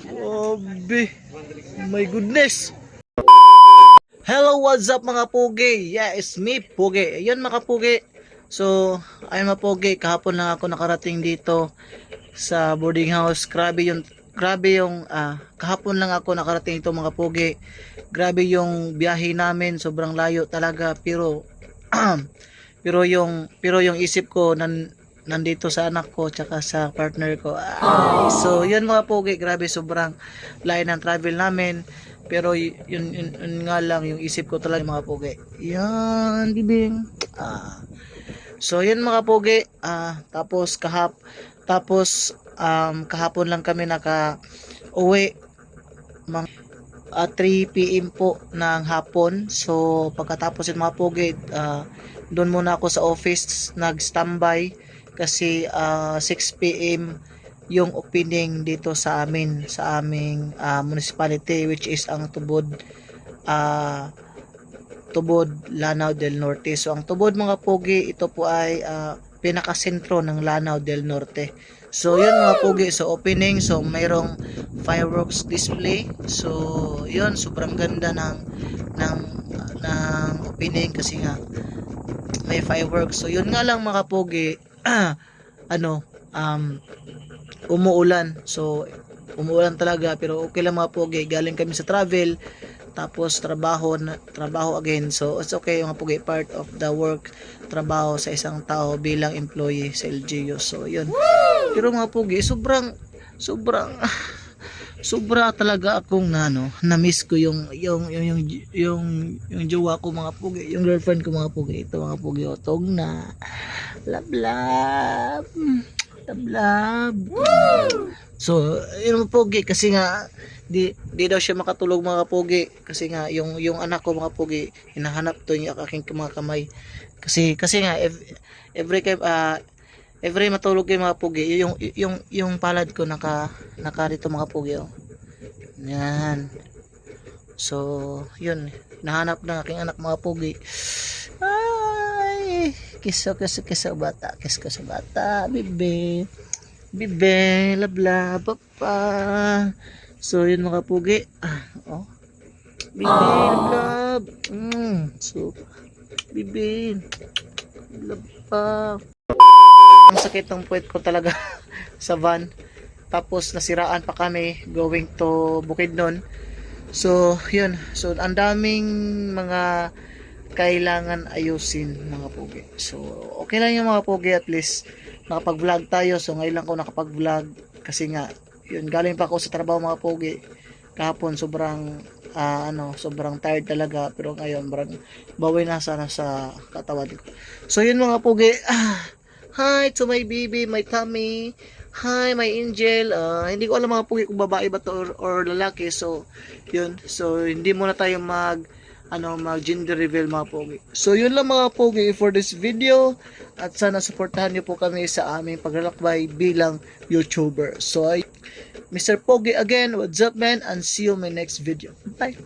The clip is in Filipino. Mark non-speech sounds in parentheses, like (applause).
Grabe. My goodness. Hello, what's up mga pugi? Yeah, it's me, pugi. Ayun mga pugi. So, ayun mga pugi, kahapon lang ako nakarating dito sa boarding house. Grabe yung grabe yung ah, kahapon lang ako nakarating dito mga pugi. Grabe yung biyahe namin, sobrang layo talaga pero (clears throat) pero yung pero yung isip ko nan nandito sa anak ko tsaka sa partner ko. Ay, so, yun mga pogi, grabe sobrang layo ng travel namin. Pero yun, yun, yun nga lang, yung isip ko talaga mga pogi. Yan, bibing. Ah. So, yun mga pogi. Ah, tapos kahap tapos um, kahapon lang kami naka uwi mga ah, 3 PM po ng hapon. So, pagkatapos yung mga pogi, ah, doon muna ako sa office nag-standby kasi ah, 6 PM yung opening dito sa amin sa aming ah, municipality which is ang Tubod ah, Tubod Lanao del Norte. So ang Tubod mga pogi ito po ay ah, pinakasentro ng Lanao del Norte. So yun mga pogi so opening so mayroong fireworks display. So yun sobrang ganda ng ng ng opening kasi nga may fireworks. So yun nga lang mga pogi (clears throat) ano um umuulan. So umuulan talaga pero okay lang mga pogi. Galing kami sa travel tapos trabaho na, trabaho again. So it's okay mga pogi part of the work trabaho sa isang tao bilang employee sa LGU. So yun. Pero mga pogi sobrang sobrang (laughs) sobra talaga akong na, ano, na-miss ko yung yung yung yung yung, yung jowa ko mga pugi, yung girlfriend ko mga pugi, ito mga pugi otong na love love. Love love. So yun mga pugi kasi nga di di daw siya makatulog mga pugi kasi nga yung yung anak ko mga pugi hinahanap to yung aking mga kamay. Kasi kasi nga ev- every time ah, every matulog kayo mga pugi yung yung yung palad ko naka naka rito mga pugi oh. yan. So yun nahanap ng aking anak mga pugi ay kiso kiso kiso bata kiso kiso bata bibe bibe labla papa so yun mga pugi ah, oh bibe lab mm, so bibe lab pa ang sakit ng puwet ko talaga (laughs) sa van. Tapos nasiraan pa kami going to Bukidnon. So, yun. So, ang daming mga kailangan ayusin mga pogi. So, okay lang yung mga pogi at least nakapag-vlog tayo. So, ngayon lang ako nakapag-vlog kasi nga, yun, galing pa ako sa trabaho mga pogi. Kahapon, sobrang, ah, ano, sobrang tired talaga. Pero ngayon, parang bawi na sana sa katawan ko. So, yun mga pogi. Ah, Hi to my baby, my tummy. Hi, my angel. Ah, hindi ko alam mga pugi kung babae ba to or, or lalaki. So, yun. So, hindi muna tayo mag ano, mag gender reveal mga pogi. So, yun lang mga pogi for this video. At sana supportahan niyo po kami sa aming paglalakbay bilang YouTuber. So, I, Mr. Pogi again, what's up man? And see you in my next video. Bye!